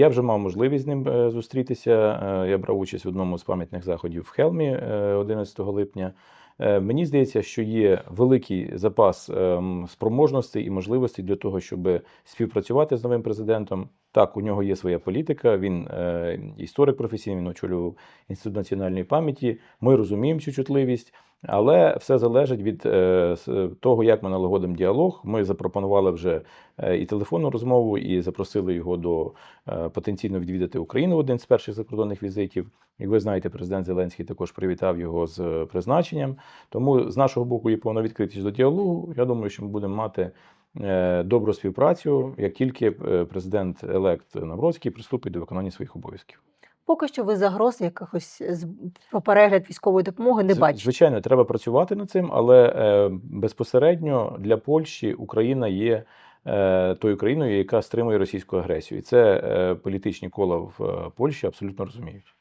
Я вже мав можливість з ним е, зустрітися. Е, Я брав участь в одному з пам'ятних заходів в Хелмі е, 11 липня. Е, Мені здається, що є великий запас ем, спроможностей і можливостей для того, щоб співпрацювати з новим президентом. Так, у нього є своя політика. Він історик професійний, він очолював інститут національної пам'яті. Ми розуміємо цю чутливість, але все залежить від е, того, як ми налагодимо діалог. Ми запропонували вже е, і телефонну розмову, і запросили його до е, потенційно відвідати Україну один з перших закордонних візитів. Як ви знаєте, президент Зеленський також привітав його з призначенням. Тому з нашого боку є повна відкритість до діалогу. Я думаю, що ми будемо мати добру співпрацю, як тільки президент елект Навроцький приступить до виконання своїх обов'язків. Поки що ви загроз якихось з- про перегляд військової допомоги не бачите. Звичайно, треба працювати над цим, але е, безпосередньо для Польщі Україна є е, тою країною, яка стримує російську агресію. І це е, політичні кола в е, Польщі абсолютно розуміють.